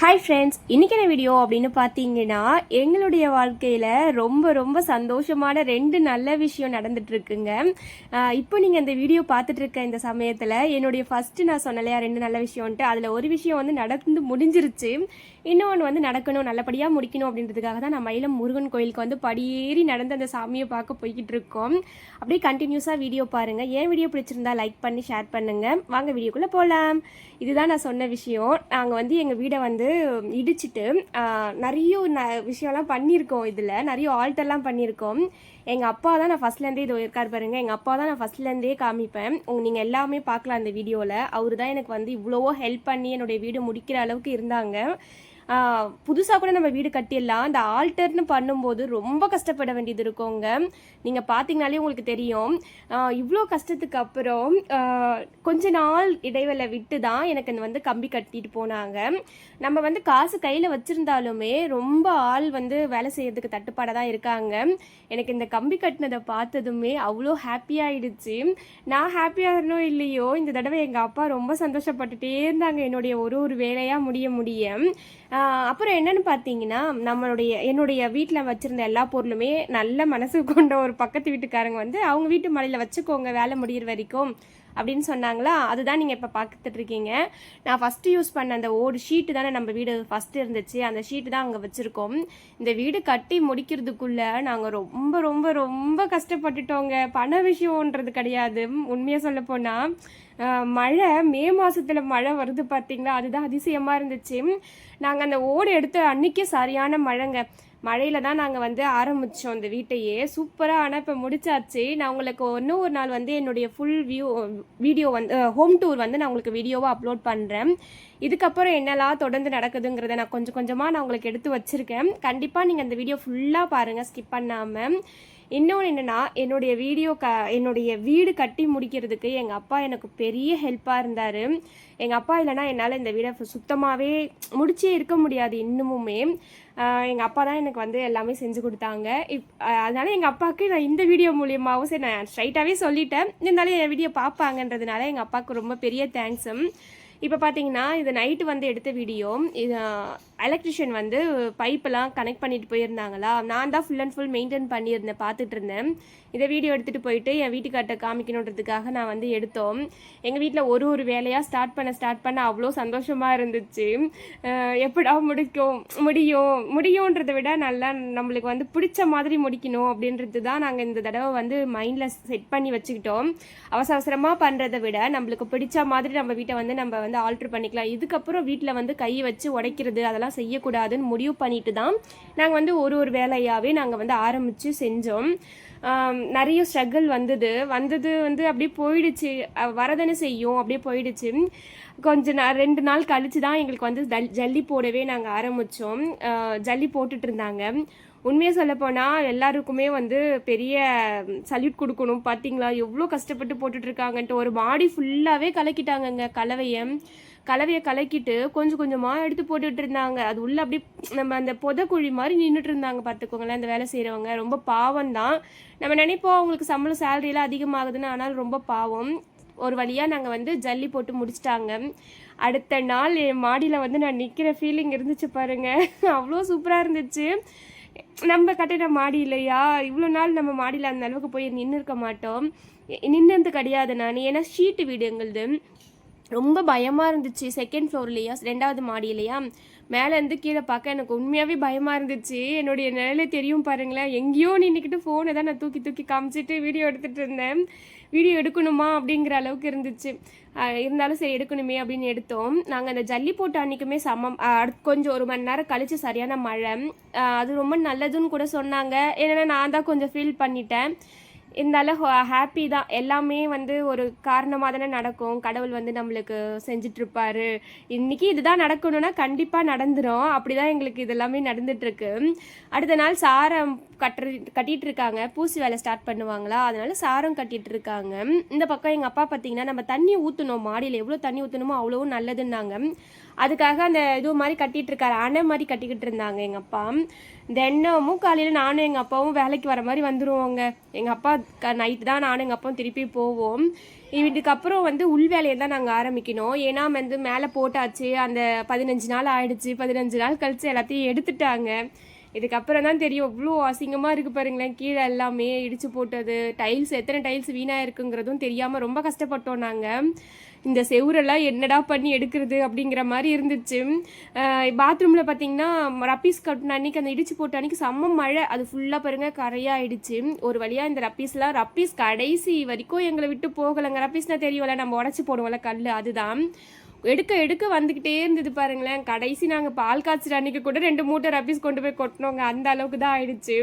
Hi friends இன்னைக்கான video அப்படின்னு பார்த்தீங்கன்னா எங்களுடைய வாழ்க்கையில் ரொம்ப ரொம்ப சந்தோஷமான ரெண்டு நல்ல விஷயம் நடந்துகிட்ருக்குங்க இப்போ நீங்கள் இந்த வீடியோ பார்த்துட்ருக்க இந்த சமயத்தில் என்னுடைய ஃபஸ்ட்டு நான் சொன்னலையா ரெண்டு நல்ல விஷயம்ன்ட்டு அதில் ஒரு விஷயம் வந்து நடந்து முடிஞ்சிருச்சு. இன்னொன்று வந்து நடக்கணும் நல்லபடியாக முடிக்கணும் அப்படின்றதுக்காக தான் நான் மயிலம் முருகன் கோயிலுக்கு வந்து படியேறி நடந்து அந்த சாமியை பார்க்க போய்கிட்டு இருக்கோம் அப்படியே கண்டினியூஸாக வீடியோ பாருங்கள் ஏன் வீடியோ பிடிச்சிருந்தா லைக் பண்ணி ஷேர் பண்ணுங்கள் வாங்க வீடியோக்குள்ளே போகலாம் இதுதான் நான் சொன்ன விஷயம். நாங்கள் வந்து எங்கள் வீடை வந்து இடிச்சிட்டு நிறைய ந விஷயம்லாம் பண்ணியிருக்கோம் இதில். நிறைய ஆல்ட்டெல்லாம் பண்ணியிருக்கோம். எங்கள் அப்பா தான் நான் ஃபஸ்ட்லேருந்தே இது இருக்கார் பாருங்க. எங்கள் அப்பா தான் நான் ஃபஸ்ட்லேருந்தே காமிப்பேன். உங்க நீங்கள் எல்லாமே பார்க்கலாம் அந்த வீடியோவில் அவர் தான் எனக்கு வந்து இவ்வளவோ ஹெல்ப் பண்ணி என்னுடைய வீடு முடிக்கிற அளவுக்கு இருந்தாங்க. புதுசாக கூட நம்ம வீடு கட்டிடலாம். அந்த ஆல்டர்னு பண்ணும்போது ரொம்ப கஷ்டப்பட வேண்டியது இருக்கோங்க. நீங்கள் பார்த்தீங்கனாலே உங்களுக்கு தெரியும். இவ்வளோ கஷ்டத்துக்கு அப்புறம் கொஞ்ச நாள் இடைவெளி விட்டு தான் எனக்கு இந்த வந்து கம்பி கட்டிட்டு போனாங்க. நம்ம வந்து காசு கையில் வச்சுருந்தாலுமே ரொம்ப ஆள் வந்து வேலை செய்யறதுக்கு தட்டுப்பாடாக தான் இருக்காங்க. எனக்கு இந்த கம்பி கட்டினதை பார்த்ததுமே அவ்வளோ ஹாப்பியாகிடுச்சு நான் ஹாப்பியாகணும் இல்லையோ இந்த தடவை எங்கள் அப்பா ரொம்ப சந்தோஷப்பட்டுட்டே இருந்தாங்க. என்னுடைய ஒரு ஒரு வேலையாக முடிய முடிய. அப்புறம் என்னன்னு பார்த்தீங்கன்னா நம்மளுடைய என்னுடைய வீட்டில் வச்சுருந்த எல்லா பொருளுமே நல்ல மனசு கொண்ட ஒரு பக்கத்து வீட்டுக்காரங்க வந்து அவங்க வீட்டு மலையில் வச்சுக்கோங்க வேலை முடியிற வரைக்கும். அப்படின்னு சொன்னாங்களா? அதுதான் நீங்கள் இப்போ பார்த்துட்டு இருக்கீங்க நான் ஃபஸ்ட்டு யூஸ் பண்ண அந்த ஓடு ஷீட்டு தானே நம்ம வீடு ஃபஸ்ட்டு இருந்துச்சு. அந்த ஷீட்டு தான் அங்கே வச்சுருக்கோம். இந்த வீடு கட்டி முடிக்கிறதுக்குள்ளே நாங்கள் ரொம்ப ரொம்ப ரொம்ப கஷ்டப்பட்டுட்டோங்க. பண விஷயன்றது கிடையாது. உண்மையாக சொல்ல போனால் மழை மே மாதத்தில் மழை வருது பார்த்தீங்களா அதுதான் அதிசயமாக இருந்துச்சு. நாங்கள் அந்த ஓடு எடுத்த அன்னைக்கே சரியான மழைங்க. மழையில தான் நாங்கள் வந்து ஆரம்பித்தோம் அந்த வீட்டையே. சூப்பராக ஆனால் இப்போ முடிச்சாச்சு. நான் உங்களுக்கு இன்னும் ஒரு நாள் வந்து என்னுடைய ஃபுல் வியூ வீடியோ வந்து ஹோம் டூர் வந்து நான் உங்களுக்கு வீடியோவாக அப்லோட் பண்ணுறேன் இதுக்கப்புறம் என்னெல்லாம் தொடர்ந்து நடக்குதுங்கிறத நான் கொஞ்சம் கொஞ்சமாக நான் உங்களுக்கு எடுத்து வச்சுருக்கேன். கண்டிப்பாக நீங்கள் அந்த வீடியோ ஃபுல்லாக பாருங்கள் ஸ்கிப் பண்ணாமல் இன்னொன்று என்னென்னா என்னுடைய வீடியோ க என்னுடைய வீடு கட்டி முடிக்கிறதுக்கு எங்கள் அப்பா எனக்கு பெரிய ஹெல்ப்பாக இருந்தார். எங்கள் அப்பா இல்லைன்னா என்னால் இந்த வீடை சுத்தமாகவே முடிச்சே இருக்க முடியாது இன்னுமுமே. எங்கள் அப்பா தான் எனக்கு வந்து எல்லாமே செஞ்சு கொடுத்தாங்க. இப் அதனால் எங்கள் அப்பாவுக்கு நான் இந்த வீடியோ மூலியமாகவும் சரி நான் ஸ்ட்ரைட்டாகவே சொல்லிட்டேன். இருந்தாலும் என் வீடியோ பார்ப்பாங்கன்றதுனால எங்கள் அப்பாவுக்கு ரொம்ப பெரிய தேங்க்ஸும் இப்போ பார்த்தீங்கன்னா இது நைட்டு வந்து எடுத்த வீடியோ இது எலக்ட்ரிஷியன் வந்து பைப்பெல்லாம் கனெக்ட் பண்ணிட்டு போயிருந்தாங்களா? நான் தான் ஃபுல் அண்ட் ஃபுல் மெயின்டைன் பண்ணியிருந்தேன் பார்த்துட்டு இருந்தேன். இதை வீடியோ எடுத்துகிட்டு போயிட்டு என் வீட்டுக்கார்ட்ட காமிக்கணுன்றதுக்காக நான் வந்து எடுத்தோம். எங்கள் வீட்டில் ஒரு ஒரு வேலையாக ஸ்டார்ட் பண்ண ஸ்டார்ட் பண்ண அவ்வளோ சந்தோஷமாக இருந்துச்சு. எப்படா முடிக்கும் முடியும் முடியுன்றதை விட நல்லா நம்மளுக்கு வந்து பிடிச்ச மாதிரி முடிக்கணும் அப்படின்றது தான் நாங்கள் இந்த தடவை வந்து மைண்டில் செட் பண்ணி வச்சுக்கிட்டோம். அவசர அவசரமாக பண்ணுறதை விட நம்மளுக்கு பிடிச்ச மாதிரி நம்ம வீட்டை வந்து நம்ம வந்து ஆல்ட்ரு பண்ணிக்கலாம். இதுக்கப்புறம் வீட்டில் வந்து கையை வச்சு உடைக்கிறது அதெல்லாம் செய்யக்கூடாதுன்னு முடிவு பண்ணிட்டு தான் நாங்கள் வந்து ஒரு ஒரு வேலையாகவே நாங்கள் வந்து ஆரம்பித்து செஞ்சோம். நிறைய ஸ்ட்ரகிள் வந்தது. வந்தது வந்து அப்படியே போயிடுச்சு. அஹ் வரதானே செய்யும். அப்படியே போயிடுச்சு. கொஞ்ச நாள் ரெண்டு நாள் கழிச்சு தான் எங்களுக்கு வந்து ஜல்- ஜல்லி போடவே நாங்கள் ஆரம்பித்தோம் ஜல்லி போட்டுட்டு இருந்தாங்க. உண்மையாக சொல்லப்போனால் எல்லாருக்குமே வந்து பெரிய சல்யூட் கொடுக்கணும். பார்த்தீங்களா எவ்வளோ கஷ்டப்பட்டு போட்டுட்டு இருக்காங்கன்ட்டு ஒரு மாடி ஃபுல்லாகவே கலக்கிட்டாங்கங்க. கலவையை கலவையை கலக்கிட்டு கொஞ்சம் கொஞ்சமாக எடுத்து போட்டுட்டு இருந்தாங்க அது உள்ளே அப்படியே நம்ம அந்த புதக்குழி மாதிரி நின்றுட்டு இருந்தாங்க பார்த்துக்கோங்களேன் அந்த வேலை செய்கிறவங்க ரொம்ப பாவம் தான் நம்ம நினைப்போம் அவங்களுக்கு சம்பளம் சேலரியெல்லாம் அதிகமாகுதுன்னு ஆனால் ரொம்ப பாவம். ஒரு வழியாக நாங்கள் வந்து ஜல்லி போட்டு முடிச்சிட்டாங்க. அடுத்த நாள் என் மாடியில் வந்து நான் நிற்கிற ஃபீலிங் இருந்துச்சு பாருங்க. அவ்வளோ சூப்பராக இருந்துச்சு. நம்ம கட்டிட மாடி இல்லையா? இவ்வளோ நாள் நம்ம மாடியில் அந்த அளவுக்கு போய் நின்று இருக்க மாட்டோம் நின்னது கிடையாது நான். ஏன்னா ஷீட்டு வீடு எங்களுது ரொம்ப பயமாக இருந்துச்சு. செகண்ட் ஃப்ளோர்லையா ரெண்டாவது மாடியிலையா மேலேருந்து கீழே பார்க்க எனக்கு உண்மையாகவே பயமாக இருந்துச்சு. என்னுடைய நிலையில தெரியும் பாருங்களேன். எங்கேயோ நின்றுக்கிட்டு ஃபோனை தான் நான் தூக்கி தூக்கி காமிச்சிட்டு வீடியோ எடுத்துகிட்டு இருந்தேன். வீடியோ எடுக்கணுமா அப்படிங்கிற அளவுக்கு இருந்துச்சு. இருந்தாலும் சரி எடுக்கணுமே அப்படின்னு எடுத்தோம். நாங்கள் அந்த ஜல்லி போட்ட அன்றைக்குமே சமம். அடுத்து கொஞ்சம் ஒரு மணி நேரம் கழித்து சரியான மழை. அது ரொம்ப நல்லதுன்னு கூட சொன்னாங்க. ஏன்னா நான் தான் கொஞ்சம் ஃபீல் பண்ணிட்டேன். இருந்தாலும் ஹாப்பி தான். எல்லாமே வந்து ஒரு காரணமாக தானே நடக்கும். கடவுள் வந்து நம்மளுக்கு செஞ்சிட்ருப்பாரு. இன்றைக்கி இன்னைக்கு இதுதான் நடக்கணும்னா கண்டிப்பாக நடந்துடும் அப்படி தான் எங்களுக்கு இதெல்லாமே நடந்துகிட்ருக்கு அடுத்த நாள் சாரம் கட்டுற கட்டிட்டு இருக்காங்க பூசி வேலை ஸ்டார்ட் பண்ணுவாங்களா? அதனால சாரம் கட்டிட்டு இருக்காங்க இந்த பக்கம் எங்கள் அப்பா பார்த்தீங்கன்னா நம்ம தண்ணி ஊற்றணும் மாடியில் எவ்வளோ தண்ணி ஊற்றணுமோ அவ்வளோ நல்லதுன்னாங்க. அதுக்காக அந்த இது மாதிரி கட்டிட்டு இருக்காரு அணை மாதிரி கட்டிக்கிட்டு இருந்தாங்க எங்கள் அப்பா. தினமும் காலையில் நானும் எங்கள் அப்பாவும் வேலைக்கு வர மாதிரி வந்துருவோங்க. எங்கள் அப்பா க நைட்டு தான் நானும் எங்கள் அப்பாவும் திருப்பி போவோம். இதுக்கப்புறம் வந்து உள் வேலையை தான் நாங்கள் ஆரம்பிக்கணும். ஏன்னா வந்து மேலே போட்டாச்சு. அந்த பதினஞ்சு நாள் ஆயிடுச்சு. பதினஞ்சு நாள் கழித்து எல்லாத்தையும் எடுத்துட்டாங்க. இதுக்கப்புறம் தான் தெரியும். இவ்வளோ அசிங்கமாக இருக்குது பாருங்களேன். கீழே எல்லாமே இடித்து போட்டது. டைல்ஸ் எத்தனை டைல்ஸ் வீணாக இருக்குங்கிறதும் தெரியாமல் ரொம்ப கஷ்டப்பட்டோம் நாங்கள் இந்த செவுரெல்லாம் என்னடா பண்ணி எடுக்கிறது அப்படிங்கிற மாதிரி இருந்துச்சு. பாத்ரூமில் பார்த்தீங்கன்னா ரப்பீஸ் கட்டின அன்னைக்கு அந்த இடிச்சு போட்ட அன்னைக்கு செம்ம மழை. அது ஃபுல்லாக பாருங்க கரையாயிடுச்சு. ஒரு வழியாக இந்த ரப்பீஸ்லாம் ரப்பீஸ் கடைசி வரைக்கும் எங்களை விட்டு போகலைங்க. ரப்பீஸ்னால் தெரியும்ல நம்ம உடச்சி போடுவோம்ல கல் அதுதான். எடுக்க எடுக்க வந்துக்கிட்டே இருந்தது பாருங்களேன். கடைசி நாங்கள் பால் காய்ச்சிற அன்னைக்கு கூட ரெண்டு மூட்டை ரப்பீஸ் கொண்டு போய் கொட்டினோங்க. அந்த அளவுக்கு தான் ஆயிடுச்சு.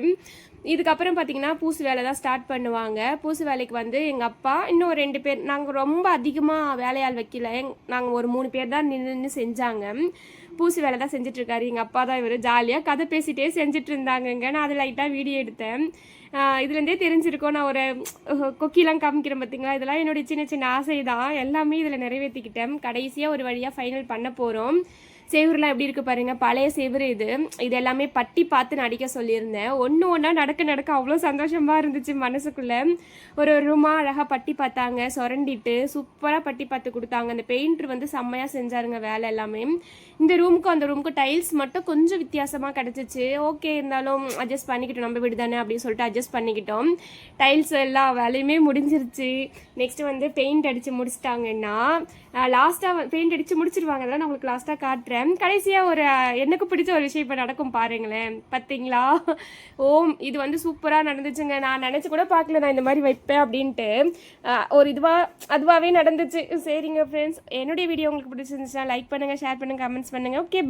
இதுக்கப்புறம் பார்த்தீங்கன்னா பூசு வேலை தான் ஸ்டார்ட் பண்ணுவாங்க. பூசு வேலைக்கு வந்து எங்கள் அப்பா இன்னும் ஒரு ரெண்டு பேர் நாங்கள் ரொம்ப அதிகமாக வேலையாள் வைக்கல. நாங்கள் ஒரு மூணு பேர் தான் நின்று நின்று செஞ்சாங்க. பூசு வேலை தான் செஞ்சிட்ருக்காரு. எங்கள் அப்பா தான் இவர். ஜாலியாக கதை பேசிகிட்டே செஞ்சுட்டு இருந்தாங்கங்க நான் அது லைட்டாக வீடியோ எடுத்தேன். இதுலேருந்தே தெரிஞ்சிருக்கோம். நான் ஒரு கொக்கிலாம் காமிக்கிறேன் பார்த்தீங்களா இதெல்லாம் என்னுடைய சின்ன சின்ன ஆசை தான் எல்லாமே இதில் நிறைவேற்றிக்கிட்டேன் கடைசியாக ஒரு வழியாக ஃபைனல் பண்ண போகிறோம் சேவூர்லாம் எப்படி இருக்குது பாருங்கள் பழைய சேவூர் இது. இது எல்லாமே பட்டி பார்த்து நடிக்க சொல்லியிருந்தேன். ஒன்று ஒன்றா நடக்க நடக்க அவ்வளோ சந்தோஷமாக இருந்துச்சு மனசுக்குள்ளே. ஒரு ஒரு அழகாக பட்டி பார்த்தாங்க. சுரண்டிட்டு சூப்பராக பட்டி பார்த்து கொடுத்தாங்க. அந்த பெயிண்டர் வந்து செம்மையாக செஞ்சாருங்க வேலை எல்லாமே. இந்த ரூமுக்கும் அந்த ரூமுக்கும் டைல்ஸ் மட்டும் கொஞ்சம் வித்தியாசமாக கிடச்சிச்சு. ஓகே இருந்தாலும் அட்ஜஸ்ட் பண்ணிக்கிட்டோம். நம்ம வீடு தானே அப்படின்னு சொல்லிட்டு அட்ஜஸ்ட் பண்ணிக்கிட்டோம். டைல்ஸ் எல்லா வேலையுமே முடிஞ்சிருச்சு. நெக்ஸ்ட் வந்து பெயிண்ட் அடித்து முடிச்சிட்டாங்கன்னா லாஸ்ட்டாக பெயிண்ட் அடித்து முடிச்சிருவாங்க. அதெல்லாம் நான் உங்களுக்கு லாஸ்ட்டாக காட்டுறேன். கடைசியாக ஒரு எனக்கு பிடிச்ச ஒரு விஷயம் இப்போ நடக்கும் பாருங்களேன். பார்த்தீங்களா ஓம் இது வந்து சூப்பராக நடந்துச்சுங்க. நான் நினச்சி கூட பார்க்கல நான் இந்த மாதிரி வைப்பேன் அப்படின்ட்டு. ஒரு இதுவாக அதுவாகவே நடந்துச்சு. சரிங்க ஃப்ரெண்ட்ஸ் என்னுடைய வீடியோ உங்களுக்கு பிடிச்சிருந்துச்சுன்னா லைக் பண்ணுங்கள் ஷேர் பண்ணுங்கள் கமெண்ட்ஸ் பண்ணுங்கள் ஓகே